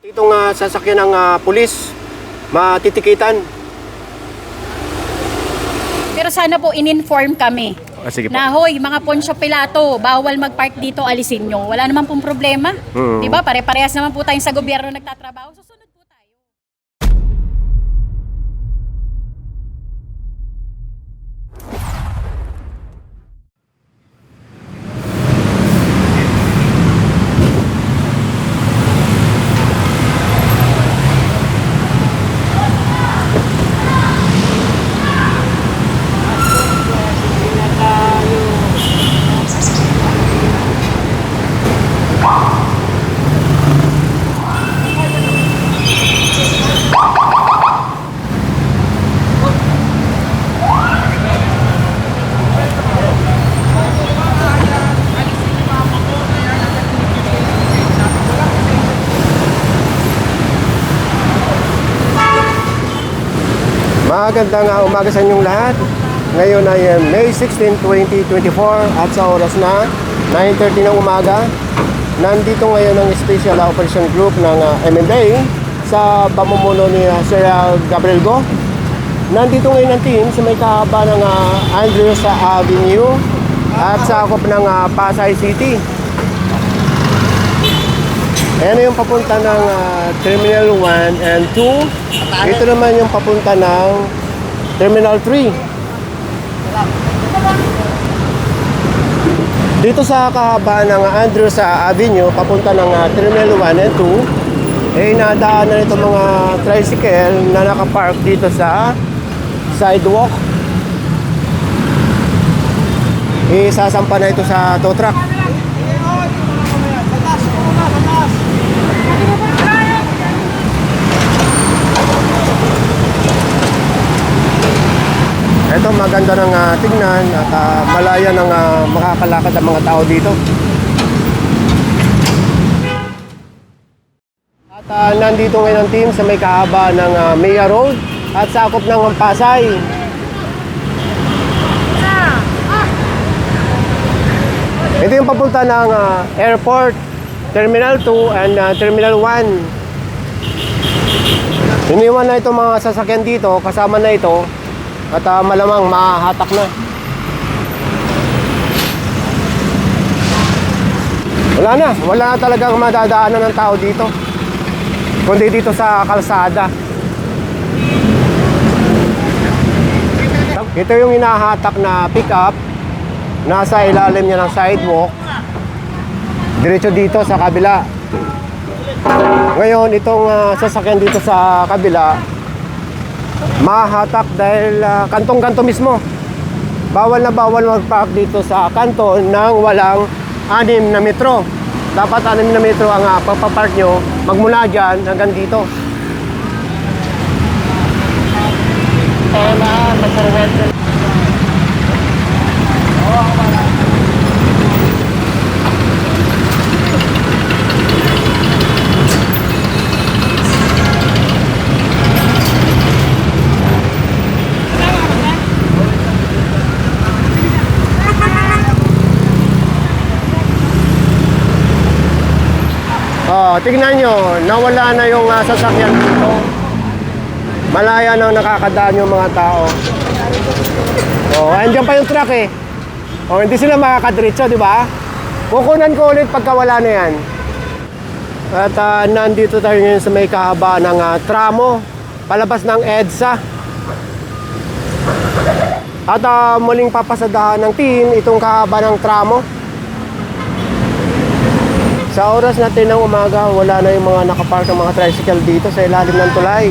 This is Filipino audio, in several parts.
Itong ah, sasakyan ng ah, pulis, matitikitan. Pero sana po in-inform kami. Ah, sige po. Na hoy, mga Poncio Pilato, bawal mag-park dito, alisin nyo. Wala naman pong problema. Mm. 'Di ba? Pare-parehas naman po tayong sa gobyerno nagtatrabaho. Magandang ah, umaga sa inyong lahat. Ngayon ay ah, May 16, 2024 at sa oras na 9.30 ng umaga. Nandito ngayon ang Special Operation Group ng ah, MMDA sa pamumuno ni ah, Sir ah, Gabriel Go. Nandito ngayon ang team sa may kahaba ng ah, Andrews Avenue at sakop ng ah, Pasay City. Ayan na yung papunta ng ah, Terminal 1 and 2. Ito naman yung papunta ng Terminal 3. Dito sa kahaba ng Andrews ah, Avenue, papunta ng ah, Terminal 1 and 2, eh nadaanan itong mga tricycle na nakapark dito sa sidewalk. Isasampa na ito sa tow truck. Ito maganda ng ah, tingnan at ah, malaya ng ah, makakalakad ang mga tao dito. At ah, nandito ngayon ang team sa may kahaba ng uh, Maya Road at sakop ng Pasay. Ito yung papunta ng ah, airport, Terminal 2 and ah, Terminal 1. Iniwan na itong mga sasakyan dito, kasama na ito at ah, malamang mahahatak na. Wala na, wala na talagang madadaanan ng tao dito. Kundi dito sa kalsada. Ito yung hinahatak na pickup. Nasa ilalim niya ng sidewalk. Diretso dito sa kabila. Ngayon, itong ah, sasakyan dito sa kabila, mahahatak dahil ah, kantong-kanto mismo. Bawal na bawal mag-park dito sa kanto ng walang anim na metro. Dapat anim na metro ang uh, pagpapark nyo magmula dyan hanggang dito. Oh, tignan nyo, nawala na yung ah, sasakyan dito. Malaya nang nakakadaan yung mga tao. Oh, andyan pa yung truck eh. Oh, hindi sila makakadiretso, di ba? Kukunan ko ulit pagka wala na yan. At ah, nandito tayo ngayon sa may kahaba ng ah, tramo, palabas ng EDSA. At ah, muling papasadahan ng team itong kahaba ng tramo. Sa oras natin ng umaga, wala na yung mga nakapark ng mga tricycle dito sa ilalim ng tulay.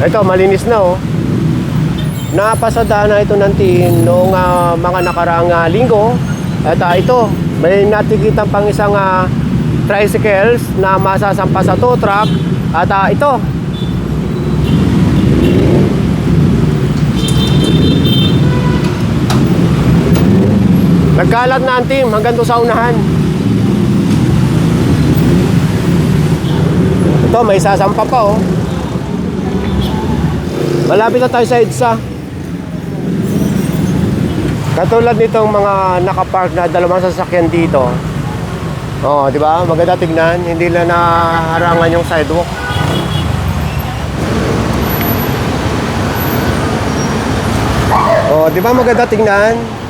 Ito, malinis na oh. Napasada na ito ng tin noong ah, mga nakaraang ah, linggo. At ah, ito, may natikita pang isang ah, tricycles na masasampa sa tow truck. At ah, ito, Nagkalat na ang team hanggang doon sa unahan. Ito, may sasampa pa oh. Malapit na tayo sa EDSA. Katulad nitong mga nakapark na dalawang sasakyan dito. Oh, di ba? Maganda tignan, hindi na naharangan yung sidewalk. Oh, di ba maganda tingnan?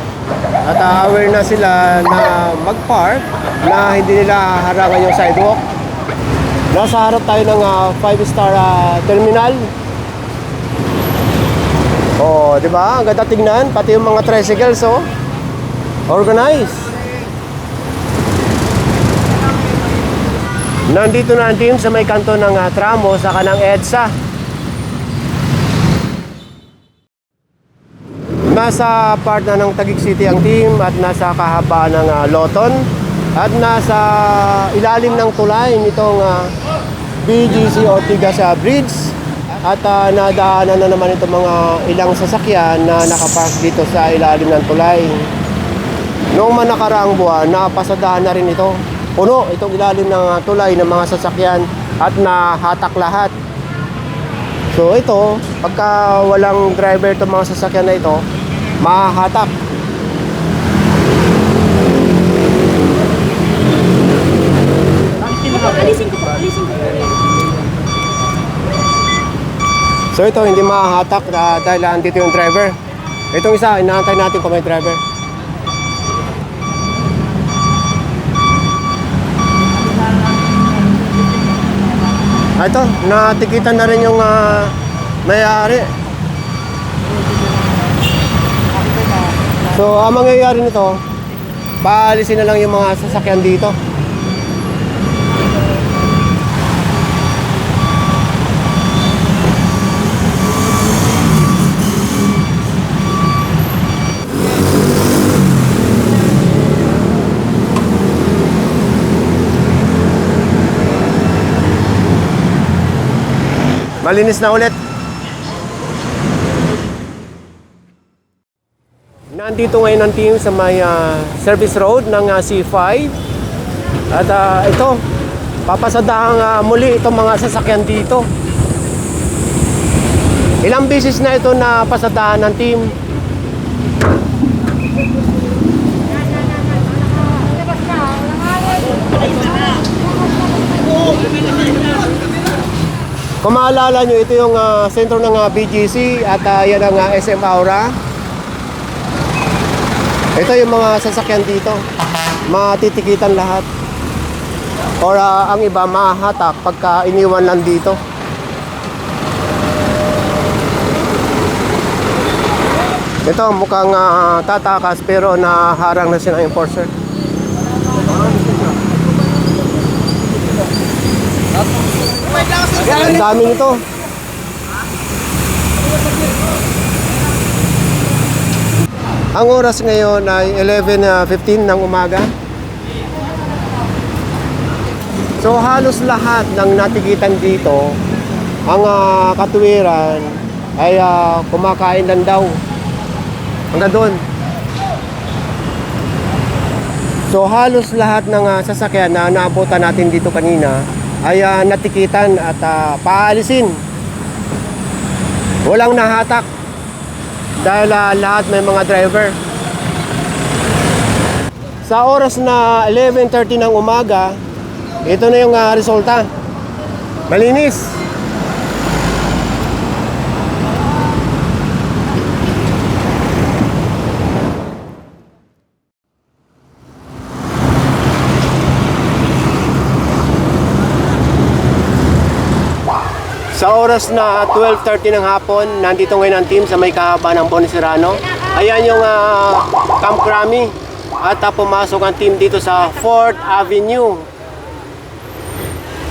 At ah, aware na sila na mag-park na hindi nila harangan yung sidewalk. Nasa harap tayo ng 5-star terminal. Oh, di ba? Ang ganda tingnan, pati yung mga tricycles, oh. Organized. Nandito na ang team sa may kanto ng ah, tramo sa kanang EDSA. Nasa part na ng Taguig City ang team at nasa kahabaan ng ah, Loton at nasa ilalim ng tulay nitong ah, BGC Ortigas sa Bridge at ah, nadaanan na naman itong mga ilang sasakyan na nakapark dito sa ilalim ng tulay. Noong man nakaraang buwan, napasadahan na rin ito. Puno itong ilalim ng ah, tulay ng mga sasakyan at nahatak lahat. So ito, pagka walang driver itong mga sasakyan na ito, mahahatak. Alisin ko po, alisin ko po. So ito, hindi mahahatak ah, dahil andito yung driver. Itong isa, inaantay natin kung may driver. Ah, ito, natikitan na rin yung ah, may-ari. So, ang mangyayari nito, paalisin na lang yung mga sasakyan dito. Malinis na ulit. Nandito ngayon ang team sa may ah, service road ng ah, C5. At ah, ito, papasadahan ah, muli itong mga sasakyan dito. Ilang beses na ito na pasadahan ng team. Kung maalala nyo, ito yung ah, sentro ng ah, BGC at ah, yan ang ah, SM Aura. Ito yung mga sasakyan dito. Matitikitan lahat. Or ah, ang iba mahahatak pagka iniwan lang dito. Ito mukhang ah, tatakas pero naharang na siya ng enforcer. Ang dami nito. Ang oras ngayon ay 11.15 ng umaga. So halos lahat ng natikitan dito, ang ah, katuwiran ay ah, kumakain lang daw. Hanggang doon. So halos lahat ng ah, sasakyan na naabutan natin dito kanina ay ah, natikitan at ah, paalisin. Walang nahatak dahil ah, lahat may mga driver. Sa oras na 11.30 ng umaga, ito na yung ah, resulta. Malinis. Sa oras na 12.30 ng hapon, nandito ngayon ang team sa may kahaba ng Boniserrano. Ayan yung ah, Camp Crami. At ah, pumasok ang team dito sa 4th Avenue.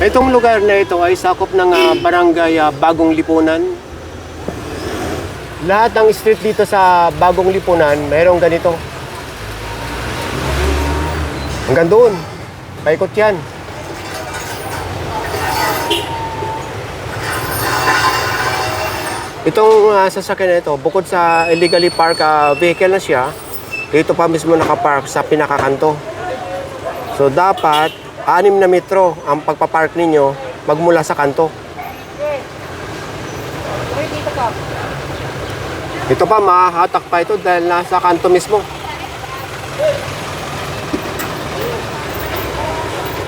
Itong lugar na ito ay sakop ng ah, barangay ah, Bagong Lipunan. Lahat ng street dito sa Bagong Lipunan, mayroong ganito. Hanggang doon. Paikot yan. Itong uh, sasakyan na ito, bukod sa illegally park uh, vehicle na siya, dito pa mismo nakapark sa pinakakanto. So dapat, 6 na metro ang pagpapark ninyo magmula sa kanto. Ito pa, mahahatak pa ito dahil nasa kanto mismo.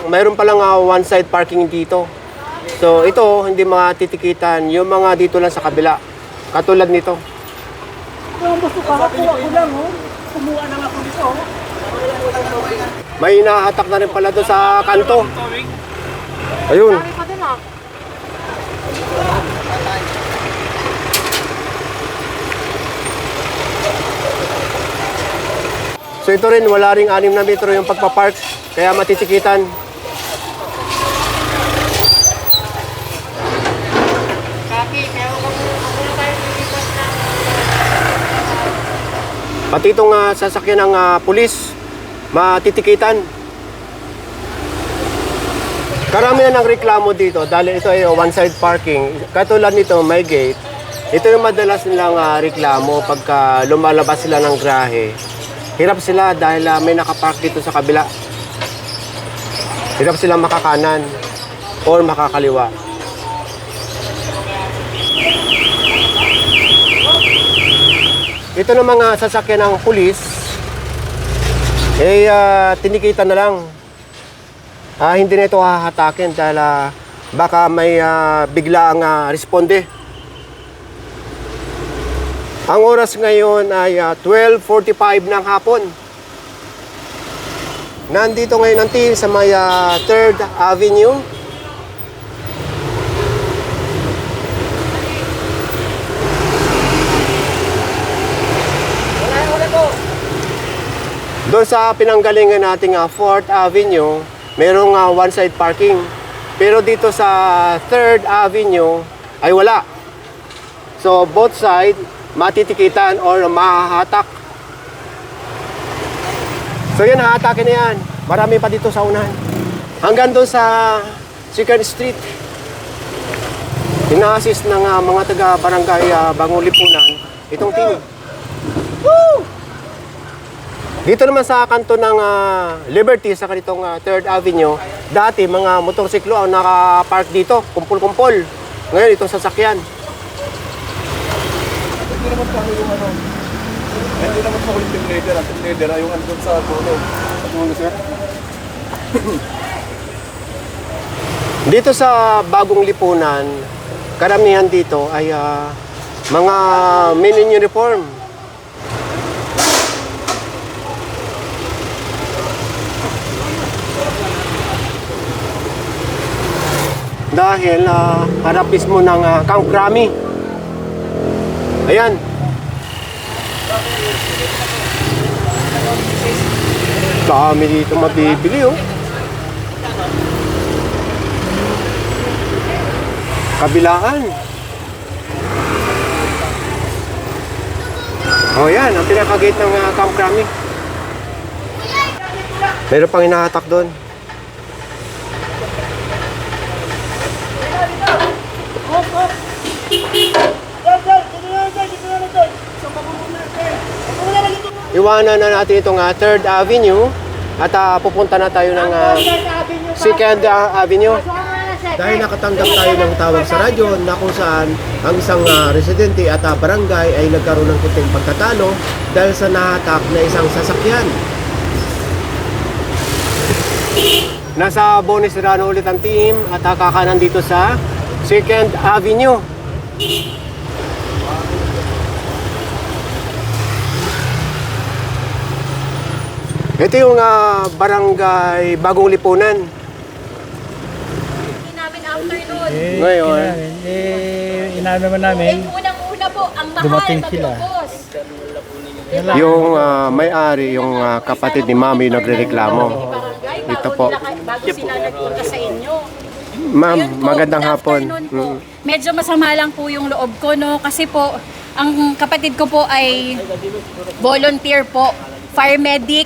Mayroon palang ah, uh, one-side parking dito. So ito, hindi mga titikitan yung mga dito lang sa kabila. Katulad nito. Kung gusto ka, kuha ko lang, oh. Kumuha na ako dito, oh. May inahatak na rin pala doon sa kanto. Ayun. Dami pa din, ah. So ito rin, wala ring 6 na metro yung pagpapark. Kaya matitikitan. Kaki, kaya ako muna tayo lilipas na. Pati itong ah, sasakyan ng ah, pulis, matitikitan. Karamihan ng reklamo dito dahil ito ay one-side parking. Katulad nito, may gate. Ito yung madalas nilang ah, reklamo pagka lumalabas sila ng grahe. Hirap sila dahil ah, may nakapark dito sa kabila. Hirap sila makakanan or makakaliwa. Ito ng mga sasakyan ng pulis, eh ah, tinikita na lang. Ah, hindi na ito hahatakin dahil ah, baka may ah, bigla ang ah, responde. Ang oras ngayon ay ah, 12.45 ng hapon. Nandito ngayon ang team sa may ah, 3rd Avenue. Doon sa pinanggalingan nating ah, 4th Avenue, merong ah, one-side parking. Pero dito sa 3rd Avenue ay wala. So both side matitikitan or mahahatak. So yan, hahatakin na yan. Marami pa dito sa unahan. Hanggang doon sa 2nd Street. Ina-assist ng ah, mga taga-barangay uh, Bangulipunan itong team. Dito naman sa kanto ng ah, Liberty sa kanitong ah, 3rd Avenue, dati mga motorsiklo ang nakapark dito, kumpul-kumpol. Ngayon itong sasakyan. Hindi naman pa yung ano. Hindi naman pa yung team leader. Ang team leader ay yung andun sa dulo. Sa dulo sir. Dito sa bagong lipunan, karamihan dito ay ah, mga men in uniform. Dahil ah, harap mismo ng uh, Camp Crami. Ayan. Dami dito mabibili oh. Kabilaan. Oh yan, ang pinaka-gate ng uh, Camp Crami. Meron pang inahatak doon. Iwanan na natin itong uh, 3rd Avenue at ah, pupunta na tayo ng uh, 2nd Avenue. Dahil nakatanggap tayo ng tawag sa radyo na kung saan ang isang ah, residente at ah, barangay ay nagkaroon ng kunting pagkatalo dahil sa nahatak na isang sasakyan. Nasa bonus run ulit ang team at ah, kakanan dito sa 2nd Avenue. Ito yung ah, barangay Bagong Lipunan. Hindi namin afternoon. Eh, Ngayon. kinamin, eh, inaano naman namin, Eh, unang-una po, ang mahal Dumating sila. magtubos. Yung ah, may-ari, yung ah, kapatid ni Mami yung nagrereklamo. Barangay, Ito bago po. bago sila nagpunta sa inyo. Ma'am, po, magandang good hapon. afternoon po. Mm. Medyo masama lang po yung loob ko, no? Kasi po, ang kapatid ko po ay volunteer po, fire medic,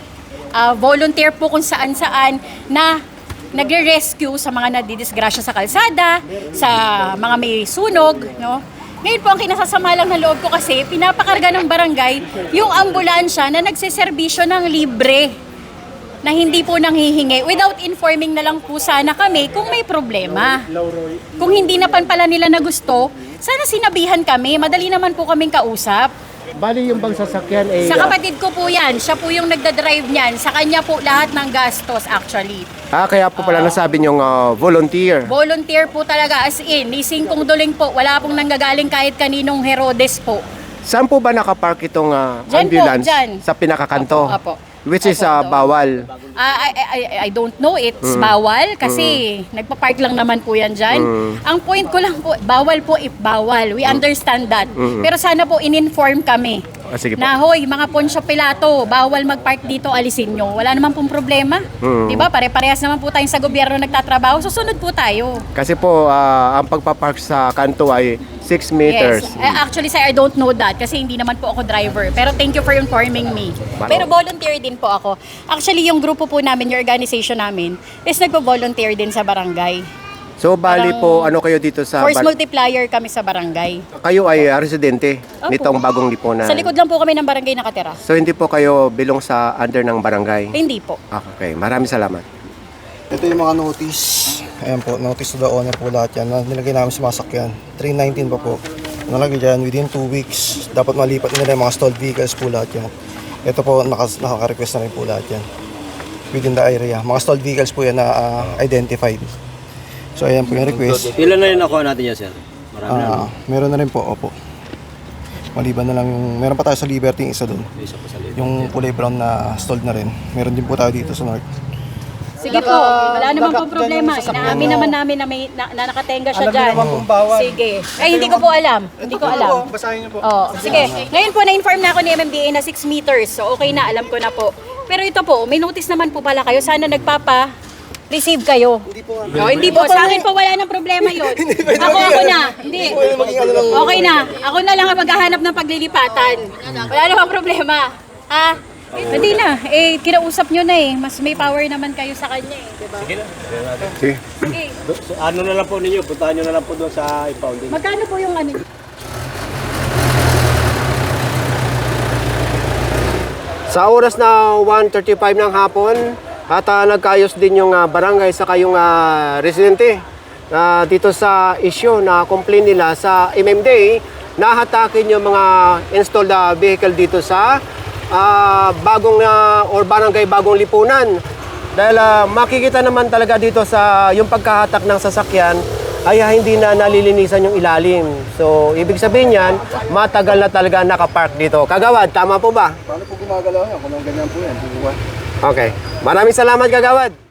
ah, volunteer po kung saan-saan na nagre-rescue sa mga nadidisgrasya sa kalsada, sa mga may sunog, no? Ngayon po, ang kinasasama lang ng loob ko kasi, pinapakarga ng barangay yung ambulansya na nagsiservisyo ng libre na hindi po nanghihingi without informing na lang po sana kami kung may problema. Kung hindi na pan pala nila na gusto, sana sinabihan kami. Madali naman po kaming kausap. Bali yung bang sasakyan ay... Sa kapatid ko po yan, siya po yung nagda-drive niyan. Sa kanya po lahat ng gastos actually. ah, kaya po pala nasabi niyong ah, volunteer. Volunteer po talaga as in, ni Singkong Duling po, wala pong nanggagaling kahit kaninong Herodes po. Saan po ba nakapark itong ah, Dyan po, ambulance? dyan. Sa pinakakanto? Apo, apo. Which is doon. bawal. Ah, I, I, I- I don't know, it's bawal kasi nagpa-park lang naman po yan dyan. Ang point ko lang po, bawal po if bawal. We understand that. Pero sana po in-inform kami. Ah, sige po. Na hoy, mga Poncio Pilato, bawal mag-park dito, alisin nyo. Wala naman pong problema. Mm. 'Di ba? Pare-parehas naman po tayong sa gobyerno nagtatrabaho. Susunod po tayo. Kasi po, ah, ang pagpapark sa kanto ay 6 meters. Yes. Eh, actually, sir, I don't know that kasi hindi naman po ako driver. Pero thank you for informing me. Balo. Pero volunteer din po ako. Actually, yung grupo po namin, yung organization namin, is nagpo-volunteer din sa barangay. So, bali Parang po, ano kayo dito sa... Force bar- multiplier kami sa barangay. kayo ay ah, residente Opo. nitong bagong lipunan. Sa likod lang po kami ng barangay nakatira. So, hindi po kayo bilong sa under ng barangay? Hindi po. Ah, Okay, maraming salamat. Ito yung mga notice. Ayan po, notice to the owner po lahat yan. na Nilagay namin sa mga sakyan. 319 pa po. Nalagay dyan, within 2 weeks, dapat malipat nila yung mga stalled vehicles po lahat yan. Ito po, nakas, nakaka-request na rin po lahat yan. Within the area. Mga stalled vehicles po yan na ah, identified. So ayan po yung request. Ilan na rin nakuha natin yan, sir? Marami na. Ah, meron na rin po, opo. Maliban na lang yung, meron pa tayo sa Liberty yung isa doon. May isa pa sa lid. Yung kulay brown na stalled na rin. Meron din po tayo dito sa North. Sige po, wala naman pong problema. Inaamin naman namin na, may, na, na nakatenga siya dyan. Sige. Ay, hindi ko po alam. Hindi ko alam. Basahin niyo po. Oh, sige. Ngayon po na-inform na ako ni MMDA na 6 meters. So okay na, alam ko na po. Pero ito po, may notice naman po pala kayo. Sana nagpapa receive kayo. Hindi po. Oh, hindi po. Sa akin po wala nang problema yun. ako, ako na. Hindi. Okay na. Ako na lang ang maghahanap ng paglilipatan. Wala namang problema. Ha? Hindi na. Eh, kinausap nyo na eh. Mas may power naman kayo sa kanya eh. Diba? Sige. Do- so, ano na lang po ninyo, puntahan nyo na lang po doon sa impounding. Magkano po yung ano? Sa oras na 1.35 ng hapon, at ah, nagkaayos din yung ah, barangay sa kayong ah, residente na dito sa issue na complain nila sa MMDA na hatakin yung mga installed ah, vehicle dito sa ah, bagong ah, or barangay bagong lipunan. Dahil ah, makikita naman talaga dito sa yung pagkahatak ng sasakyan ay hindi na nalilinisan yung ilalim. So, ibig sabihin yan, matagal na talaga nakapark dito. Kagawad, tama po ba? Paano po gumagalaw yan? Kung ganyan po yan, di ba? Okay. Maraming salamat, Kagawad.